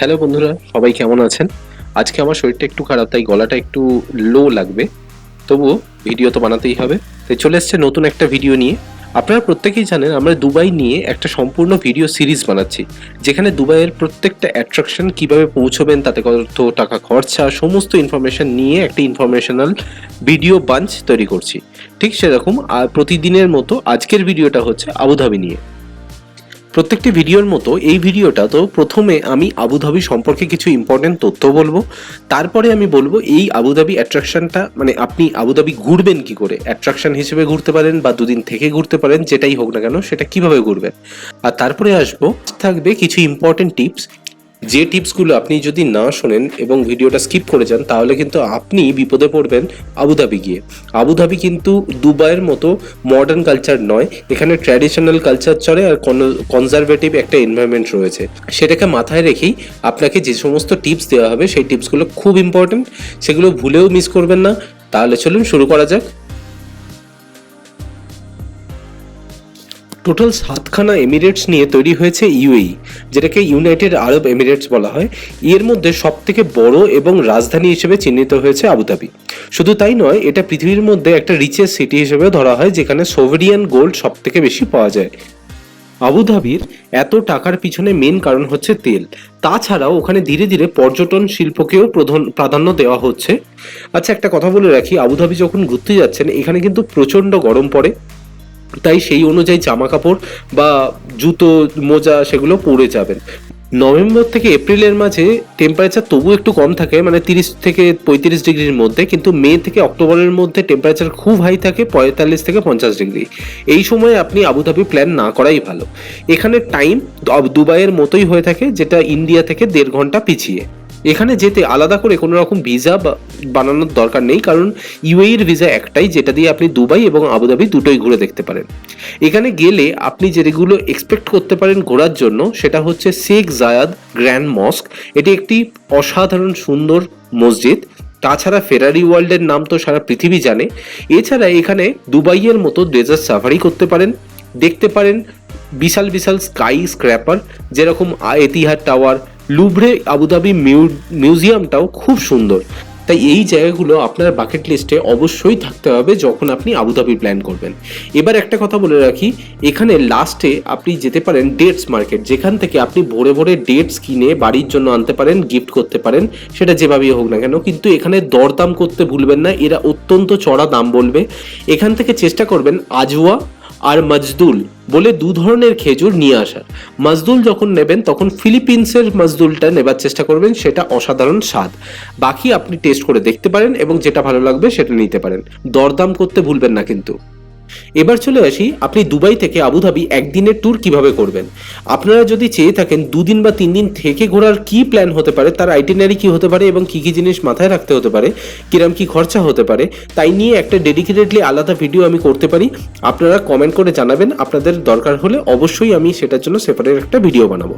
Hello বন্ধুরা, সবাই কেমন আছেন? আজকে আমার শরীরটা একটু খারাপ, তাই গলাটা একটু লো লাগবে। তবুও ভিডিও তো বানাতেই হবে। তাই চলে এসছে নতুন একটা ভিডিও নিয়ে। আপনারা প্রত্যেকেই জানেন, আমরা দুবাই নিয়ে একটা সম্পূর্ণ ভিডিও সিরিজ বানাচ্ছি। যেখানে দুবাইয়ের প্রত্যেকটা অ্যাট্রাকশন কীভাবে পৌঁছবেন, তাতে কত টাকা খরচা, সমস্ত ইনফরমেশন নিয়ে একটা ইনফরমেশনাল ভিডিও বাঞ্চ তৈরি করছি। ঠিক সেরকম প্রতিদিনের মতো আজকের ভিডিওটা হচ্ছে আবুধাবি নিয়ে। প্রত্যেকটি ভিডিওর মতো এই ভিডিওটা তো প্রথমে আমি আবুধাবি সম্পর্কে কিছু ইম্পর্টেন্ট তথ্য বলব। তারপরে আমি বলব এই আবুধাবি অ্যাট্রাকশনটা মানে আপনি আবুধাবি ঘুরবেন কি করে? অ্যাট্রাকশন হিসেবে ঘুরতে পারেন বা দুদিন থেকে ঘুরতে পারেন, যেটাই হোক না কেন, সেটা কীভাবে ঘুরবেন? আর তারপরে আসব, থাকবে কিছু ইম্পর্টেন্ট টিপস যে টিপসগুলো আপনি যদি না শোনেন এবং ভিডিওটা স্কিপ করে যান, তাহলে কিন্তু আপনি বিপদে পড়বেন আবুধাবি গিয়ে। আবুধাবি কিন্তু দুবাইয়ের মতো মডার্ন কালচার নয়। এখানে ট্র্যাডিশনাল কালচার চলে আর কনজারভেটিভ একটা এনভায়রনমেন্ট রয়েছে। সেটাকে মাথায় রেখেই আপনাকে যে সমস্ত টিপস দেওয়া হবে, সেই টিপসগুলো খুব ইম্পর্টেন্ট সেগুলো ভুলেও মিস করবেন না। তাহলে চলুন শুরু করা যাক। টোটাল সাতখানা এমিরেটস নিয়ে তৈরি হয়েছে ইউএই, যেটাকে ইউনাইটেড আরব এমিরেটস বলা হয়। এর মধ্যে সব থেকে বড় এবং রাজধানী হিসেবে চিহ্নিত হয়েছে আবুধাবি শুধু তাই নয়, এটা পৃথিবীর মধ্যে একটা রিচেস্ট সিটি হিসেবে ধরা হয়, যেখানে সোভেরিয়ান গোল্ড সব থেকে বেশি পাওয়া যায়। আবুধাবির এত টাকার পিছনে মেন কারণ হচ্ছে তেল। তাছাড়াও ওখানে ধীরে ধীরে পর্যটন শিল্পকেও প্রধান, প্রাধান্য দেওয়া হচ্ছে। আচ্ছা একটা কথা বলে রাখি আবুধাবি যখন ঘুরতে যাচ্ছেন, এখানে কিন্তু প্রচণ্ড গরম পড়ে। তাই সেই অনুযায়ী জামা কাপড় বা জুতো, মোজা সেগুলো পরে যাবেন। নভেম্বর থেকে এপ্রিলের মাঝে টেম্পারেচার তবু একটু কম থাকে মানে তিরিশ থেকে পঁয়ত্রিশ ডিগ্রির মধ্যে, কিন্তু মে থেকে অক্টোবরের মধ্যে টেম্পারেচার খুব হাই থাকে, পঁয়তাল্লিশ থেকে পঞ্চাশ ডিগ্রি। এই সময় আপনি আবুধাবি প্ল্যান না করাই ভালো। এখানে টাইম দুবাইয়ের মতোই হয়ে থাকে, যেটা ইন্ডিয়া থেকে দেড় ঘণ্টা পিছিয়ে। এখানে যেতে আলাদা করে কোনো রকম ভিসা বানানোর দরকার নেই, কারণ ইউএইর ভিসা একটাই, যেটা দিয়ে আপনি দুবাই এবং আবুধাবি দুটোই ঘুরে দেখতে পারেন। এখানে গেলে আপনি যেগুলো এক্সপেক্ট করতে পারেন ঘোরার জন্য, সেটা হচ্ছে শেখ জায়াদ গ্র্যান্ড মস্ক। এটি একটি অসাধারণ সুন্দর মসজিদ। তাছাড়া ফেরারি ওয়ার্ল্ডের নাম তো সারা পৃথিবী জানে। এছাড়া এখানে দুবাইয়ের মতো ডেজার্ট সাফারি করতে পারেন। দেখতে পারেন বিশাল বিশাল স্কাই স্ক্র্যাপার যেরকম Etihad tower Louvre Abu Dhabi মিউজিয়ামটাও খুব সুন্দর। তাই এই জায়গাগুলো আপনার বাকেট লিস্টে অবশ্যই থাকতে হবে যখন আপনি আবুধাবি প্ল্যান করবেন। এবার একটা কথা বলে রাখি, এখানে লাস্টে আপনি যেতে পারেন ডেটস মার্কেট যেখান থেকে আপনি ভোরে ভোরে ডেটস কিনে বাড়ির জন্য আনতে পারেন গিফট করতে পারেন, সেটা যেভাবেই হোক না কেন, কিন্তু এখানে দরদাম করতে ভুলবেন না, এরা অত্যন্ত চড়া দাম বলবে। এখান থেকে চেষ্টা করবেন আজওয়া আর মজদুল বলে দু ধরনের খেজুর নিয়ে আসার। মজদুল যখন নেবেন, তখন ফিলিপিন্সের মজদুলটা নেবার চেষ্টা করবেন, সেটা অসাধারণ স্বাদ। বাকি আপনি টেস্ট করে দেখতে পারেন এবং যেটা ভালো লাগবে সেটা নিতে পারেন। দরদাম করতে ভুলবেন না কিন্তু। এবার চলে আসি, আপনি দুবাই থেকে আবুধাবি একদিনের ট্যুর কীভাবে করবেন? আপনারা যদি চেয়ে থাকেন দুদিন বা তিন দিন থেকে ঘোরার কি প্ল্যান হতে পারে, তার আইটিনারি কি হতে পারে এবং কি কি জিনিস মাথায় রাখতে হতে পারে, কিরম কি খরচা হতে পারে, তাই নিয়ে একটা ডেডিকেটেডলি আলাদা ভিডিও আমি করতে পারি। আপনারা কমেন্ট করে জানাবেন, আপনাদের দরকার হলে অবশ্যই আমি সেটার জন্য সেপারেট একটা ভিডিও বানাবো।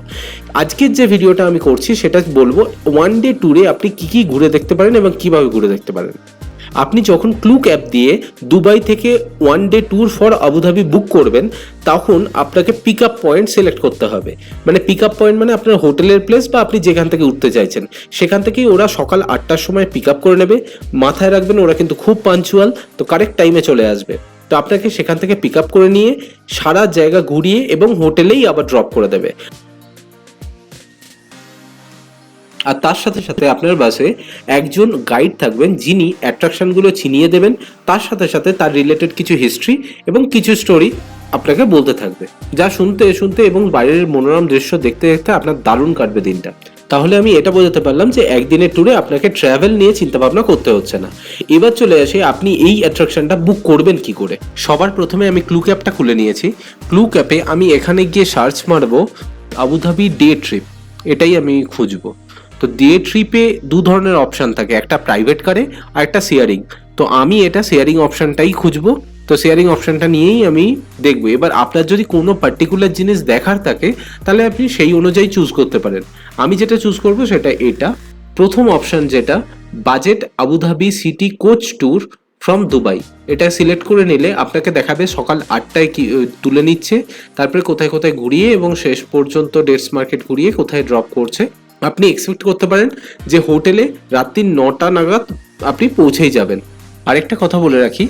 আজকের যে ভিডিওটা আমি করছি, সেটা বলব ওয়ান ডে ট্যুরে আপনি কি কি ঘুরে দেখতে পারেন এবং কীভাবে ঘুরে দেখতে পারেন। আপনি যখন ক্লুক অ্যাপ দিয়ে দুবাই থেকে one day tour for Abu Dhabi book করবেন, তখন আপনাকে পিক আপ পয়েন্ট সিলেক্ট করতে হবে। মানে পিক আপ পয়েন্ট মানে আপনার হোটেলের প্লেস বা আপনি যেখান থেকে উঠতে চাইছেন। সেখান থেকেই ওরা সকাল আটটার সময় পিক আপ করে নেবে। মাথায় রাখবেন, ওরা কিন্তু খুব পাঞ্চুয়াল তো কারেক্ট টাইমে চলে আসবে। তো আপনাকে সেখান থেকে পিক আপ করে নিয়ে সারা জায়গা ঘুরিয়ে এবং হোটেলেই আবার ড্রপ করে দেবে। আর তার সাথে সাথে আপনার বাসে একজন গাইড থাকবেন, যিনি অ্যাট্রাকশনগুলো চিনিয়ে দেবেন, তার সাথে সাথে তার রিলেটেড কিছু হিস্ট্রি এবং কিছু স্টোরি আপনাকে বলতে থাকবে। যা শুনতে শুনতে এবং বাইরের মনোরম দৃশ্য দেখতে দেখতে আপনার দারুণ কাটবে দিনটা। তাহলে আমি এটা বোঝাতে পারলাম যে একদিনের ট্যুরে আপনাকে ট্রাভেল নিয়ে চিন্তা ভাবনা করতে হচ্ছে না। এবার চলে আসে, আপনি এই অ্যাট্রাকশনটা বুক করবেন কি করে? সবার প্রথমে আমি ক্লু ক্যাপটা খুলে নিয়েছি। ক্লু ক্যাপে আমি এখানে গিয়ে সার্চ মারবো আবুধাবি ডে ট্রিপ এটাই আমি খুঁজবো। তো ডে ট্রিপে দু ধরনের অপশান থাকে, একটা প্রাইভেট কারে আর একটা শেয়ারিং তো আমি এটা শেয়ারিং অপশানটাই খুঁজবো। তো শেয়ারিং অপশানটা নিয়েই আমি দেখব। এবার আপনার যদি কোনো পার্টিকুলার জিনিস দেখার থাকে, তাহলে আপনি সেই অনুযায়ী চুজ করতে পারেন। আমি যেটা চুজ করব সেটা এটা। প্রথম অপশান যেটা budget Abu Dhabi city coach tour from Dubai এটা সিলেক্ট করে নিলে আপনাকে দেখাবে সকাল আটটায় কি তুলে নিচ্ছে, তারপরে কোথায় কোথায় ঘুরিয়ে এবং শেষ পর্যন্ত ডেটস মার্কেট ঘুরিয়ে কোথায় ড্রপ করছে। আপনি এক্সপেক্ট করতে পারেন যে হোটেলে রাত্রি নটা নাগাদ আপনি পৌঁছেই যাবেন। আরেকটা কথা বলে রাখি,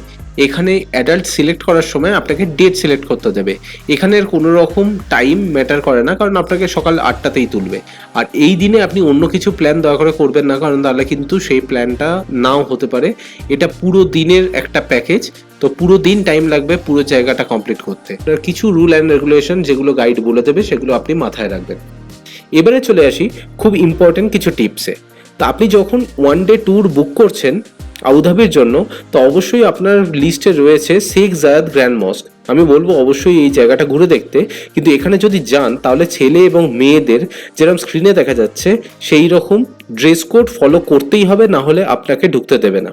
এখানে অ্যাডাল্ট সিলেক্ট করার সময় আপনাকে ডেট সিলেক্ট করতে দেবে এখানের কোনো রকম টাইম ম্যাটার করে না, কারণ আপনাকে সকাল আটটাতেই তুলবে। আর এই দিনে আপনি অন্য কিছু প্ল্যান দয়া করে করবেন না, কারণ তাহলে কিন্তু সেই প্ল্যানটা নাও হতে পারে। এটা পুরো দিনের একটা প্যাকেজ তো পুরো দিন টাইম লাগবে পুরো জায়গাটা কমপ্লিট করতে। কিছু রুল অ্যান্ড রেগুলেশন যেগুলো গাইড বলে দেবে, সেগুলো আপনি মাথায় রাখবেন। এবারে চলে আসি খুব ইম্পর্টেন্ট কিছু টিপসে তা আপনি যখন ওয়ান ডে ট্যুর বুক করছেন আবুধাবির জন্য, তো অবশ্যই আপনার লিস্টে রয়েছে শেখ জায়াদ গ্র্যান্ড মস্ক আমি বলব অবশ্যই এই জায়গাটা ঘুরে দেখতে। কিন্তু এখানে যদি যান, তাহলে ছেলে এবং মেয়েদের যেরকম স্ক্রিনে দেখা যাচ্ছে, সেই রকম ড্রেস কোড ফলো করতেই হবে, না হলে আপনাকে ঢুকতে দেবে না।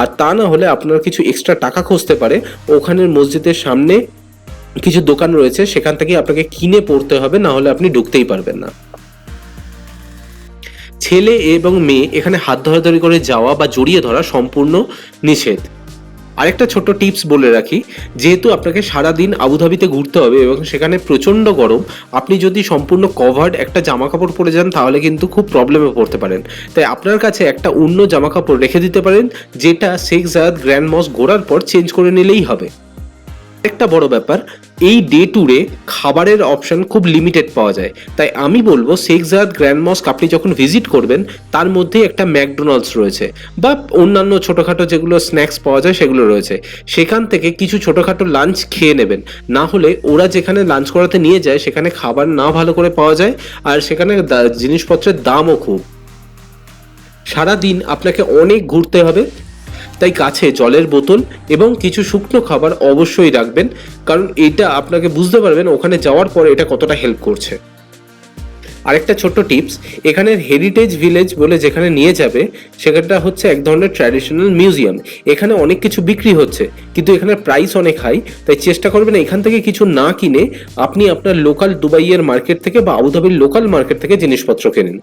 আর তা না হলে আপনার কিছু এক্সট্রা টাকা খুঁজতে পারে। ওখানের মসজিদের সামনে কিছু দোকান রয়েছে, সেখান থেকে আপনাকে কিনে পড়তে হবে, না হলে আপনি ঢুকতেই পারবেন না। ছেলে এবং মেয়ে এখানে হাত ধরাধরি করে যাওয়া বা জড়িয়ে ধরা সম্পূর্ণ নিষেধ। আরেকটা ছোট্ট টিপস বলে রাখি, যেহেতু আপনাকে সারাদিন আবুধাবিতে ঘুরতে হবে এবং সেখানে প্রচণ্ড গরম, আপনি যদি সম্পূর্ণ কভার্ড একটা জামা কাপড় পরে যান তাহলে কিন্তু খুব প্রবলেমে পড়তে পারেন। তাই আপনার কাছে একটা অন্য জামা কাপড় রেখে দিতে পারেন, যেটা শেখ জায়াদ গ্র্যান্ড মস ঘোরার পর চেঞ্জ করে নিলেই হবে। একটা বড় ব্যাপার, এই ডে ট্যুরে খাবারের অপশন খুব লিমিটেড পাওয়া যায়। তাই আমি বলব, শেখ জায়াদ, গ্র্যান্ড মস্ক, আপনি যখন ভিজিট করবেন, তার মধ্যে একটা ম্যাকডোনাল্ডস রয়েছে বা অন্যান্য ছোটোখাটো যেগুলো স্ন্যাক্স পাওয়া যায়, সেগুলো রয়েছে। সেখান থেকে কিছু ছোটোখাটো লাঞ্চ খেয়ে নেবেন। না হলে ওরা যেখানে লাঞ্চ করাতে নিয়ে যায়, সেখানে খাবার না ভালো করে পাওয়া যায় আর সেখানে জিনিসপত্রের দামও খুব। সারা দিন আপনাকে অনেক ঘুরতে হবে তাই কাছে জলের বোতল এবং কিছু শুকনো খাবার অবশ্যই রাখবেন, কারণ এটা আপনাকে বুঝতে পারবেন ওখানে যাওয়ার পরে এটা কতটা হেল্প করছে। আরেকটা ছোট্ট টিপস এখানের হেরিটেজ ভিলেজ বলে যেখানে নিয়ে যাবে, সেখানটা হচ্ছে এক ধরনের ট্র্যাডিশনাল মিউজিয়াম এখানে অনেক কিছু বিক্রি হচ্ছে, কিন্তু এখানে প্রাইস অনেক হাই তাই চেষ্টা করবেন এখান থেকে কিছু না কিনে আপনি আপনার লোকাল দুবাইয়ের মার্কেট থেকে বা আবুধাবির লোকাল মার্কেট থেকে জিনিসপত্র কেনেন।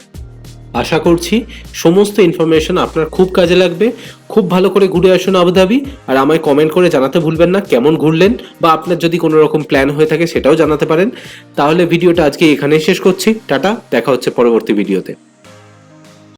আশা করছি সমস্ত ইনফরমেশন আপনার খুব কাজে লাগবে। খুব ভালো করে ঘুরে আসুন আবুধাবি আর আমায় কমেন্ট করে জানাতে ভুলবেন না কেমন ঘুরলেন বা আপনার যদি কোনো রকম প্ল্যান হয়ে থাকে সেটাও জানাতে পারেন। তাহলে ভিডিওটা আজকে এখানেই শেষ করছি। টাটা, দেখা হচ্ছে পরবর্তী ভিডিওতে